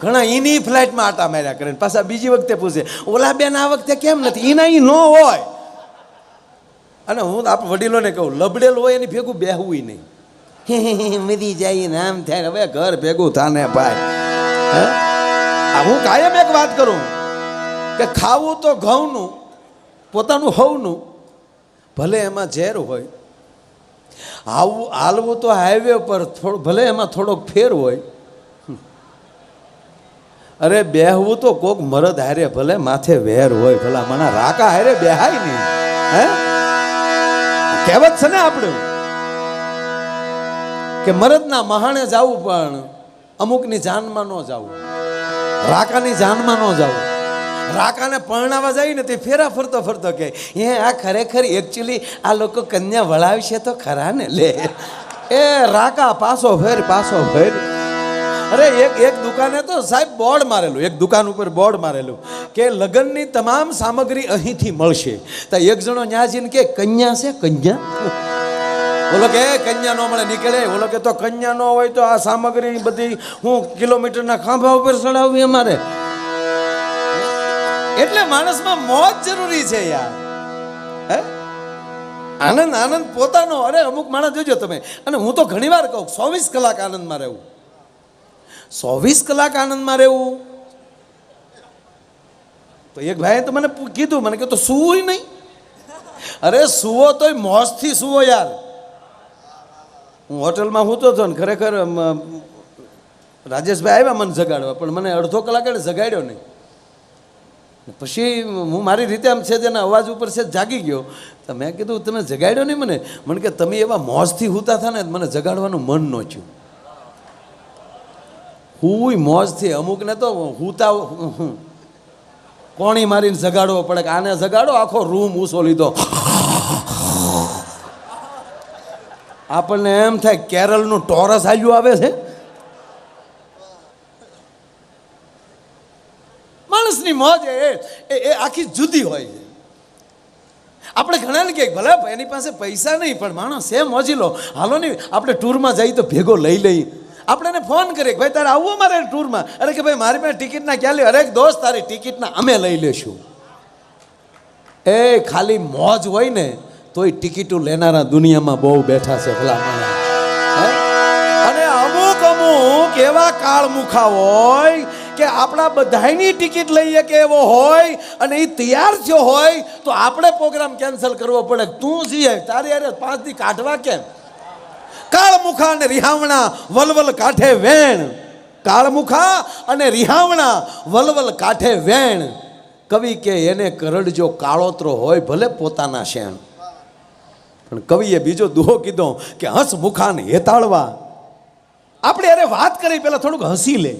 ઘણા એની ફ્લાઇટમાં આટા માર્યા કરે પાછા બીજી વખતે પૂછે ઓલા બેન આ વખતે કેમ નથી? એના ઈ ન હોય. અને હું આપ વડીલોને કહું, લબડેલ હોય એની ભેગું બેહવું નહીં. મરી જાય ને આમ થાય હવે ઘર ભેગું થાને ભાઈ. હું? કાયમ એક વાત કરું કે ખાવું તો ઘઉંનું, પોતાનું હવનું, ભલે એમાં ઝેર હોય, આવું, હાલવું તો હાઈવે પર થોડું, ભલે એમાં થોડોક ફેર હોય અરે બેહવું તો કોક મરદ હારે ભલે માથે વેર હોય, ભલા મને રાકા હારે બેહાય નહીં. હે? કહેવત છે ને આપણે કે મરદના મહાણે જાવું પણ અમુકની જાનમાં ન જાવું. રાકાની જાનમાં ન જાવું. રાકાને પરણાવા જાય ને તે ફેરા ફરતો ફરતો કે એ આ ખરેખર એકચ્યુઅલી આ લોકો કન્યા વળાવશે તો ખરા ને લે. એ રાકા પાછો ફેર પાછો ફેર. અરે એક એક દુકાને તો સાહેબ બોર્ડ મારેલું એક દુકાન ઉપર બોર્ડ મારેલું કે લગ્નની તમામ સામગ્રી અહીંથી મળશે. તો એક જણો ન્યા જઈને કે કન્યા છે કન્યા? ઓલો કે "એ, કન્યા ન મળે નીકળે. ઓલો કે તો કન્યા ન હોય તો આ સામગ્રી બધી હું કિલોમીટરના ખાંભા ઉપર ચડાવવી અમારે. એટલે માણસમાં મોજ જરૂરી છે યાર. હે? આનંદ આનંદ પોતાનો. અરે અમુક માણસ જોજો તમે. અને હું તો ઘણી વાર કહું ચોવીસ કલાક આનંદમાં રહેવું. ચોવીસ કલાક આનંદમાં રહેવું? તો એક ભાઈએ તો મને કીધું, મને કે તો સુવું નહીં? અરે, સુવો તોય મોજથી સુવો યાર. હું હોટલમાં હું તો હતો ને, ખરેખર રાજેશભાઈ આવ્યા મને જગાડવા, પણ મને અડધો કલાક એને જગાડ્યો નહીં. પછી હું મારી રીતે આમ છે તેના અવાજ ઉપર છે જાગી ગયો, તો મેં કીધું, તમે જગાડ્યો નહીં મને? મને કે, તમે એવા મોજથી હૂતા હતા ને મને જગાડવાનું મન ન થયું. હુંય મોજથી અમુકને તો હુતા. કોણી મારીને જગાડવો પડે કે આને જગાડો, આખો રૂમ ઊંચો લીધો. આપણને એમ થાય કેરળનું ટોરસ હાલ્યું આવે છે. માણસની મોજ એ એ- આખી જુદી હોય છે. આપણે ઘણાને કહે ભલે એની પાસે પૈસા નહીં, પણ માણસ એમ મોજી લો. હાલો નહીં આપણે ટૂરમાં જઈએ તો ભેગો લઈ લઈ આપણે ફોન કરીએ ભાઈ, તારે આવવું મારે ટૂરમાં? અરે કે, ભાઈ, મારી પાસે ટિકિટના ક્યાં લે. અરે દોસ્ત, તારી ટિકિટના અમે લઈ લેશું. એ, ખાલી મોજ હોય ને, તોય ટિકિટો લેનારા દુનિયામાં બહુ બેઠા છે ભલામણ અને અમુક અમુક એવા કાળમુખા હોય કે આપણા બધાયની ટિકિટ લઈએ કે એવો હોય અને એ તૈયાર થયો હોય તો આપણે પ્રોગ્રામ કેન્સલ કરવો પડે. તું જીએ તારી અરે પાંચ દી કાઢવા કેમ? કાળમુખા અને રિહાવણા વલવલ કાંઠે વેણ. કાળમુખા અને રિહાવણા વલવલ કાંઠે વેણ. કવિ કે એને કરડજો કાળોતરો હોય ભલે પોતાના શેણ. પણ કવિએ બીજો દુહો કીધો કે હસ મુખાને હેતાળવા. આપણે અરે વાત કરી, પેલા થોડુંક હસી લે.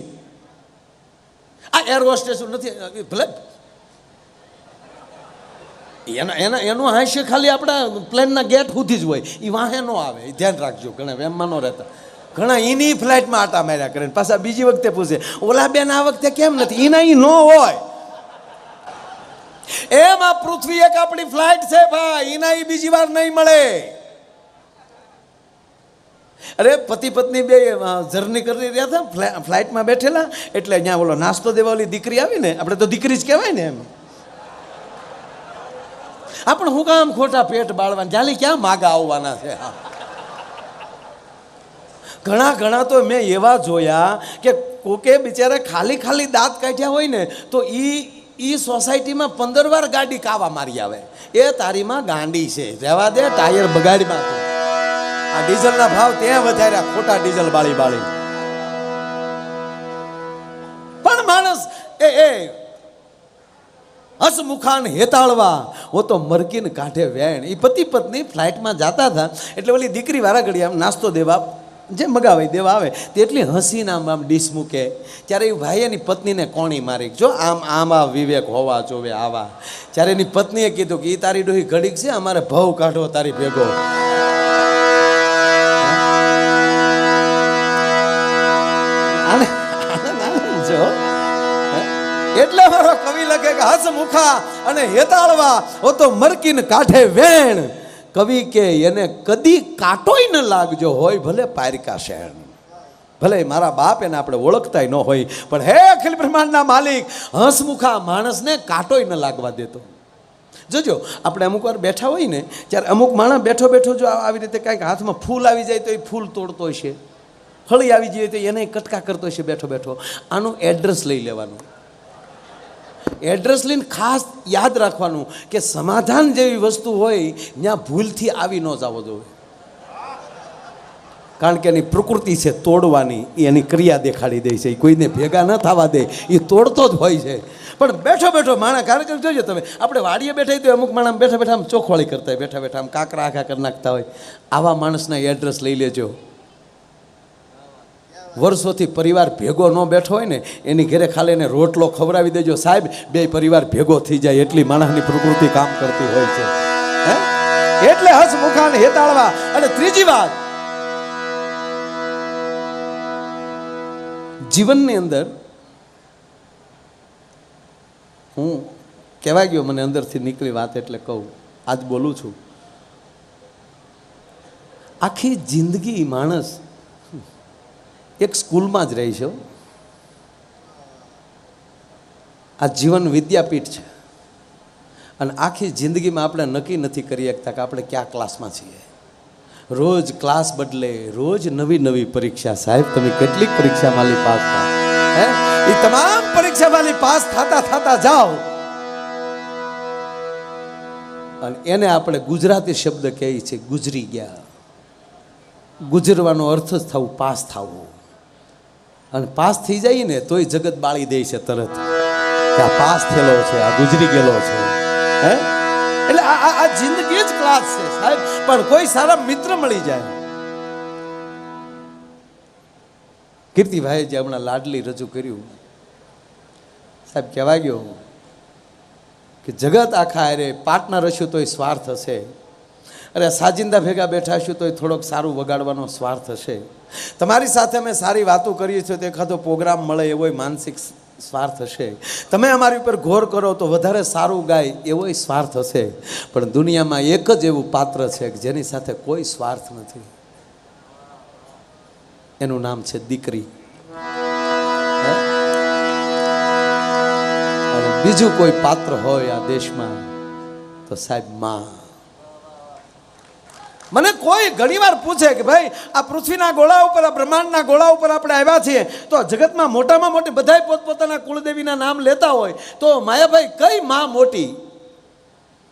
આ એર હોસ્ટેસ નથી, ભલે એના એના, એનું હાસ્ય ખાલી આપણા પ્લેનના ગેટ સુધી જ હોય. એ વાહે ન આવે એ ધ્યાન રાખજો, ઘણા એમમાં ન રહેતા. ઘણા એની ફ્લાઇટમાં આટા માર્યા કરે પાછા બીજી વખતે પૂછે, ઓલા બેન, આ વખતે કેમ નથી? એના ઈ ન હોય. એમ આ પૃથ્વી એક આપણી ફ્લાઇટ છે ભાઈ એના એ બીજી વાર નહીં મળે. અરે પતિ પત્ની બે જર્ની કરી રહ્યા હતા ફ્લાઇટમાં બેઠેલા, એટલે અહીંયા ઓલો નાસ્તો દેવા ઓલી દીકરી આવી ને, આપણે તો દીકરી જ કહેવાય ને એમ. આપણે હું કામ ખોટા પેટ બાળવાના? જાલી ક્યાં માગા આવવાના છે? હા. ઘણા ઘણા તો મેં એવા જોયા કે કોકે બિચારા ખાલી ખાલી દાંત કાઢ્યા હોય ને, તો એ એ સોસાયટીમાં પંદર વાર ગાડી કાવા મારી આવે. એ તારીમાં ગાંડી છે. રહેવા દે, ટાયર બગાડીમાં તું. આ ડીઝલના ભાવ ત્યાં વધાર્યા, ખોટા ડીઝલ બાળી બાળી પણ માણસ, એ એ હસમુખાન હેતાળવા. હું તો મરકીને કાંઠે વેણ. એ પતિ પત્ની ફ્લાઇટમાં જતા હતા. એટલે ઓલી દીકરી વારા આમ નાસ્તો દેવા, જે મગાવે દેવા આવે, તે એટલી હસીને આમ આમ ડીશ મૂકે. ત્યારે એ ભાઈ એની પત્નીને કોણી મારી. જો આમ આમ આ વિવેક હોવા જોવે આવા. ત્યારે એની પત્નીએ કીધું કે એ તારી ડોહી ઘડીક છે, અમારે ભવ કાઢો, તારી ભેગો. કવિ લખે હસ મુખા અને હેતાળવા. હો તો મરકીન કાંઠે વેણ. કવિ કે એને કદી કાંટોય ન લાગજો હોય, ભલે પારકા શેણ. ભલે મારા બાપ એને આપણે ઓળખતાય ન હોય, પણ હે અખિલ બ્રહ્માંડના માલિક હંસમુખા માણસને કાંટોય ન લાગવા દેતો. જોજો, આપણે અમુક વાર બેઠા હોય ને, ત્યારે અમુક માણસ બેઠો બેઠો જો આવી રીતે કાંઈક હાથમાં ફૂલ આવી જાય તો એ ફૂલ તોડતો હશે. હળી આવી જાય તો એને કટકા કરતો હશે બેઠો બેઠો. આનું એડ્રેસ લઈ લેવાનું. એડ્રેસ લઈને ખાસ યાદ રાખવાનું કે સમાધાન જેવી વસ્તુ હોય, ત્યાં ભૂલથી આવી ન જવો જોઈએ કારણ કે એની પ્રકૃતિ છે તોડવાની એની ક્રિયા દેખાડી દે છે. એ કોઈને ભેગા ન થવા દે, એ તોડતો જ હોય છે. પણ બેઠો બેઠો માણા કાર્યક્રમ જોજો તમે. આપણે વાડીએ બેઠા તો અમુક માણસ બેઠા બેઠા આમ ચોખવાળી કરતા હોય, બેઠા બેઠા આમ કાકરા આખા કરી નાખતા હોય. આવા માણસના એડ્રેસ લઈ લેજો. વર્ષોથી પરિવાર ભેગો ન બેઠો હોય ને, એની ઘરે ખાલી એને રોટલો ખવડાવી દેજો. સાહેબ, બે પરિવાર ભેગો થઈ જાય એટલી માણસની પ્રકૃતિ કામ કરતી હોય છે. હે? એટલે હસમુખાને હેતાળવા. અને ત્રીજી વાત. જીવનની અંદર હું કહેવાય ગયો મને અંદરથી નીકળી વાત એટલે કહું. આજ બોલું છું. આખી જિંદગી માણસ એક સ્કૂલમાં જ રહી છે આ જીવન વિદ્યાપીઠ છે. અને આખી જિંદગીમાં આપણે નક્કી નથી કરી શકતા કે આપણે કયા ક્લાસમાં છીએ. રોજ ક્લાસ બદલે, રોજ નવી નવી પરીક્ષા. સાહેબ, તમે કેટલીક પરીક્ષા માલી પાસ થાવ હે? એ તમામ પરીક્ષા માલી પાસ થતા થતા જાઓ. અને એને આપણે ગુજરાતી શબ્દ કહીએ છીએ, ગુજરી ગયા. ગુજરવાનો અર્થ જ થવું, પાસ થવું. અને પાસ થઈ જાય ને તોય જગત બાળી દે છે તરત. કે આ પાસ થયેલો છે, આ ગુજરી ગયેલો છે. હે? એટલે આ આ- જિંદગી જ ક્લાસ છે, સાહેબ. પણ કોઈ સારા મિત્ર મળી જાય. કીર્તિભાઈ જે હમણાં લાડલી રજૂ કર્યું, સાહેબ કહેવાય ગયો કે જગત આખા અરે પાર્ટનર હશું તોય સ્વાર્થ હશે. અરે સાજિંદા ભેગા બેઠા છું તોય થોડોક સારું વગાડવાનો સ્વાર્થ હશે. તમારી સાથે અમે સારી વાતો કરીએ છીએ તો એખાદો પ્રોગ્રામ મળે એવો માનસિક સ્વાર્થ હશે. તમે અમારી ઉપર ઘોર કરો તો વધારે સારું ગાય એવો સ્વાર્થ હશે. પણ દુનિયામાં એક જ એવું પાત્ર છે કે જેની સાથે કોઈ સ્વાર્થ નથી. એનું નામ છે દીકરી. બીજું કોઈ પાત્ર હોય આ દેશમાં તો સાહેબમાં. મને કોઈ ઘણીવાર પૂછે કે ભાઈ, આ પૃથ્વીના ગોળા ઉપર, આ બ્રહ્માંડના ગોળા ઉપર આપણે આવ્યા છીએ, તો જગતમાં મોટામાં મોટી બધાય પોતપોતાના કુળદેવીના નામ લેતા હોય, તો માયાભાઈ કઈ માં મોટી?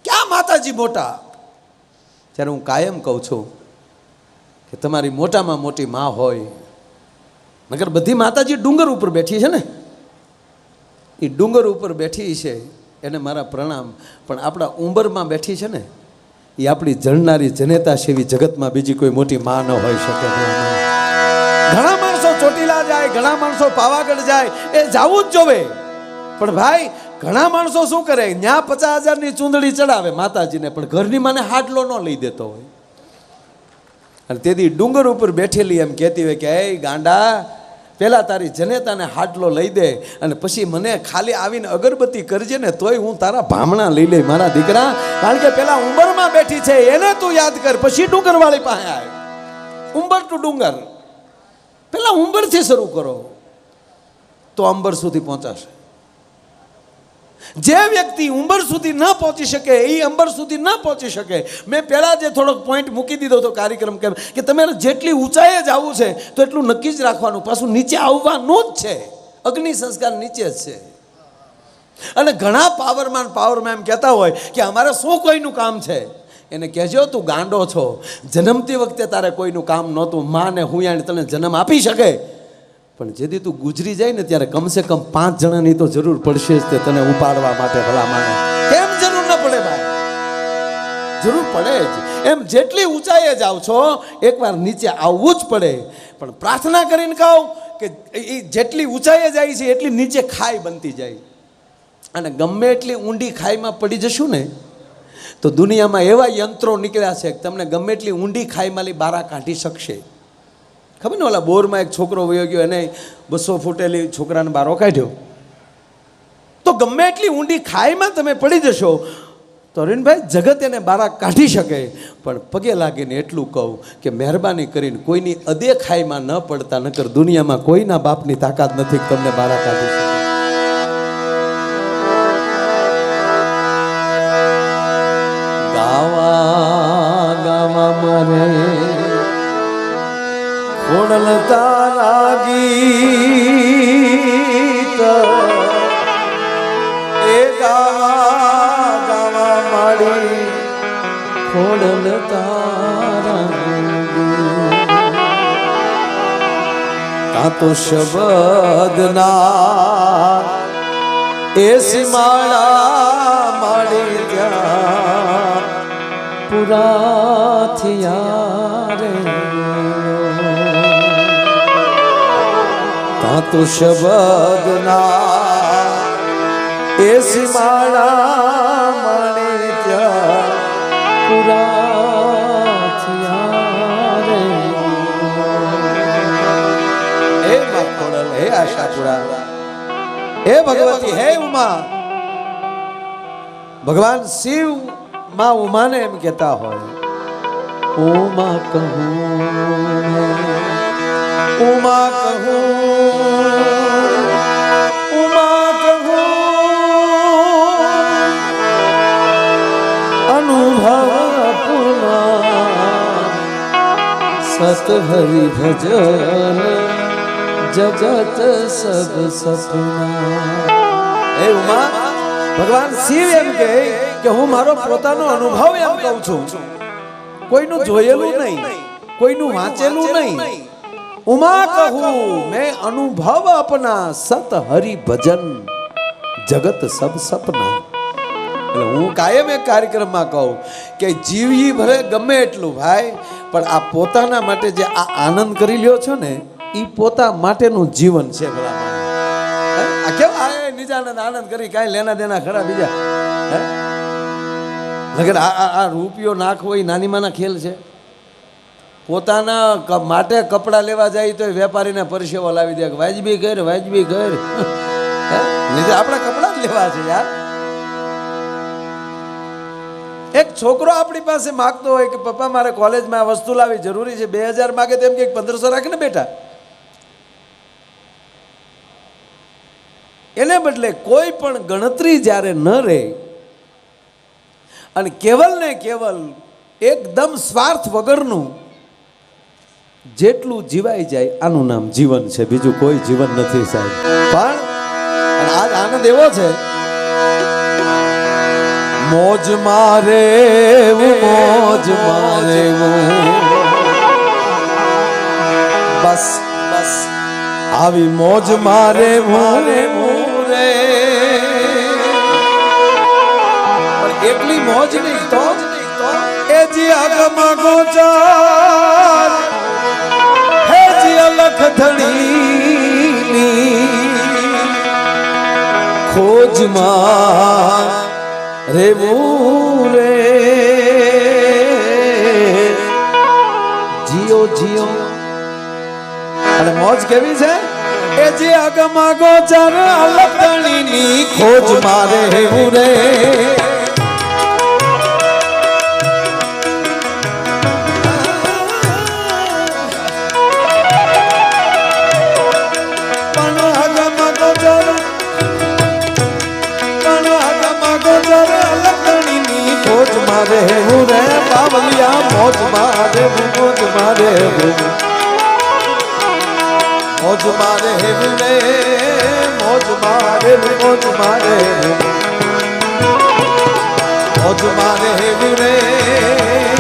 ક્યાં માતાજી મોટા? ત્યારે હું કાયમ કહું છું કે તમારી મોટામાં મોટી માં હોય, નગર બધી માતાજી ડુંગર ઉપર બેઠી છે ને? એ ડુંગર ઉપર બેઠી છે, એને મારા પ્રણામ. પણ આપણા ઉંબરમાં બેઠી છે ને એ આપણી જણનારી જનેતા સેવી જગતમાં બીજી કોઈ મોટી માં ન હોઈ શકે ઘણા માણસો ચોટીલા જાય, ઘણા માણસો પાવાગઢ જાય, એ જાવું જ જોવે. પણ ભાઈ, ઘણા માણસો શું કરે? ન્યા પચાસ હજારની ચૂંદડી ચડાવે માતાજીને, પણ ઘરની માને હાડલો ન લઈ દેતો હોય. અને તેથી ડુંગર ઉપર બેઠેલી એમ કહેતી હોય કે, એ ગાંડા પેલા તારી જનેતાને હાટલો લઈ દે અને પછી મને ખાલી આવીને અગરબત્તી કરજે ને તોય હું તારા ભામણા લઈ લઈ મારા દીકરા. કારણ કે પેલા ઉંબરમાં બેઠી છે, એને તું યાદ કર, પછી ડુંગરવાળી પાસે આવ ઉંબર ટુ ડુંગર. પેલા ઉંબરથી શરૂ કરો. તો અંબર સુધી પહોંચાશે. જે વ્યક્તિ ઉંબર સુધી ન પહોંચી શકે, એ અંબર સુધી ન પહોંચી શકે. મેં પહેલાં જે થોડોક પોઈન્ટ મૂકી દીધો હતો કાર્યક્રમ કેમ કે તમારે જેટલી ઊંચાઈએ જ આવવું છે, તો એટલું નક્કી જ રાખવાનું. પાછું નીચે આવવાનું જ છે. અગ્નિ સંસ્કાર નીચે જ છે. અને ઘણા પાવરમાન પાવરમેન એમ કહેતા હોય કે અમારે શું કોઈનું કામ છે? એને કહેજો, તું ગાંડો છો. જન્મતી વખતે તારે કોઈનું કામ નહોતું. માં ને હું તને જન્મ આપી શકે. પણ જેથી તું ગુજરી જાય ને ત્યારે કમસે કમ પાંચ જણાની તો જરૂર પડશે જ તે તને ઉપાડવા માટે ભલા માને કેમ જરૂર ન પડે ભાઈ? જરૂર પડે જ. એમ જેટલી ઊંચાઈએ જાઓ છો, એકવાર નીચે આવવું જ પડે. પણ પ્રાર્થના કરીને કહું કે એ જેટલી ઊંચાઈએ જાય છે, એટલી નીચે ખાઈ બનતી જાય. અને ગમે એટલી ઊંડી ખાઈમાં પડી જશું ને, તો દુનિયામાં એવા યંત્રો નીકળ્યા છે કે તમને ગમે એટલી ઊંડી ખાઈમાંથી બારા કાઢી શકશે. ખબર ને ઓલા બોરમાં એક છોકરો વયો ગયો, એને બસો ફૂટેલી છોકરાને બારો કાઢ્યો. તો ગમે એટલી ઊંડી ખાઈમાં તમે પડી જશો, તો અરવિંદભાઈ જગત એને બારા કાઢી શકે. પણ પગે લાગીને એટલું કહું કે મહેરબાની કરીને કોઈની અદે ખાઈમાં ન પડતા, નકર દુનિયામાં કોઈના બાપની તાકાત નથી તમને બારા કાઢી શકે. ગીત. એ ગાવા ગાવા માડી ખોડલ કાં તો શબદના એ સીમાડા માડી ત્યાં પુરા તો શબદના એ સીમાડા માડી ત્યાં પુરા થયા હે મા ખોડલ, હે આશાપુરા. હે ભગવતી, હે ઉમા. ભગવાન શિવમાં ઉમાને એમ કહેતા હોય. ઉમા કહું હરિ ભજન જગત સબ સપના હે ઉમા, ભગવાન શિવ એમ કહે કે હું મારો પોતાનો અનુભવ એમ કહું છું. કોઈનું જોયેલું નહીં, કોઈનું વાંચેલું નહીં. ઉમા કહું, મેં અનુભવ અપના સત હરિ ભજન, જગત સબ સપના. એટલે હું કાયમ એક કાર્યક્રમમાં કહું કે જીવજી ભલે ગમે એટલું ભાઈ, પણ આ પોતાના માટે જે આ આનંદ કરી લ્યો છો ને એ પોતા માટેનું જીવન છે ભલા આ આ નિજાનંદ આનંદ કરી કાંઈ લેના દેના ખરા બીજા? હે? આ આ- રૂપિયો નાખવો એ નાની માના ખેલ છે. પોતાના માટે કપડાં લેવા જાય તો વેપારીને પરસેવો લાવી દે વાજબી કર વાજબી કર? આપણા કપડાં જ લેવા છે યાર. એક છોકરો આપણી પાસે માગતો હોય કે, પપ્પા, મારે કોલેજમાં આ વસ્તુ લાવી જરૂરી છે, બે હજાર માગે તેમ કે, પંદરસો રાખે ને બેટા એને બદલે કોઈ પણ ગણતરી જ્યારે ન રહે અને કેવલ ને કેવલ એકદમ સ્વાર્થ વગરનું જેટલું જીવાઈ જાય, આનું નામ જીવન છે. બીજું કોઈ જીવન નથી સાહેબ. પણ આજ આનંદ એવો છે મોજ મારે મોજ મારે બસ બસ. આવી મોજ મારે મારે મોરે પણ એટલી મોજ નહીં તો? એ જી આગમાં ગોચાર હે જી અલખ ધણીની ખોજમાં રે મૂરે જીઓ જીઓ. અને મોજ કેવી છે? એ જે અગમા ગોચર અલગણીની ખોજ મારે રેવું રે. ખોજ મારે હેવું રે બાવલિયા, મોજ મારે મોજ મારે હેવું મોજ મારે હેવું રે, મોજ મારે મોજ મારે મોજ મારે રે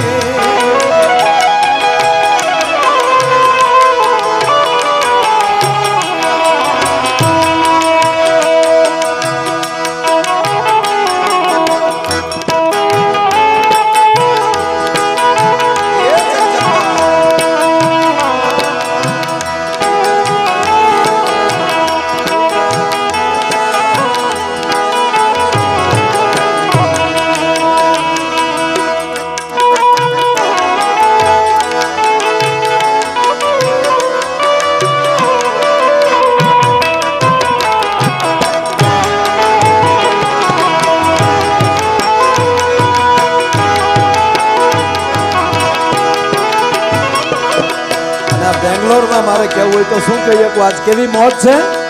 કહીએ કે આજ કેવી મોજ છે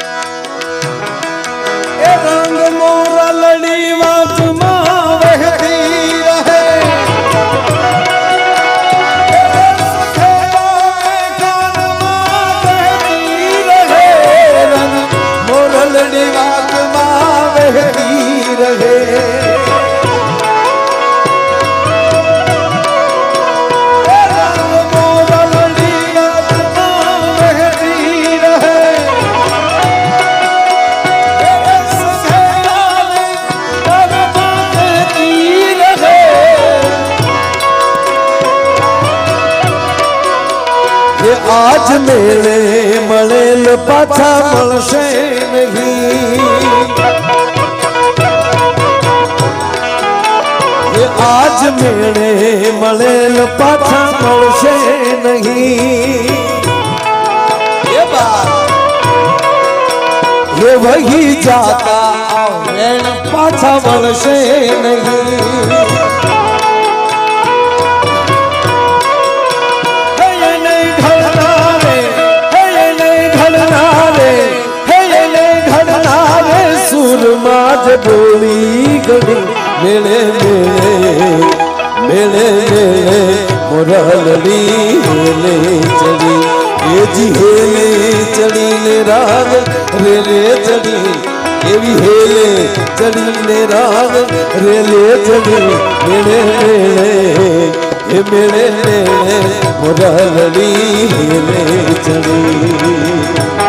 આજ મેળે મળેલ પાછા મળશે નહીં. આજ મેળે મળેલ પાછા મળશે નહીં. એ વહી જાતા વેણ પાછા મળશે નહીં. મેળે મેળે મેળે મેળે મોરલડી હેલે ચડી. એ જી હેલે ચડીને રાગ, રેલે ચડી. એવી હેલે ચડીને રાગ, રેલે ચડી. મેળે મેળે એ મેળે મેળે મોરલડી હેલે ચડી.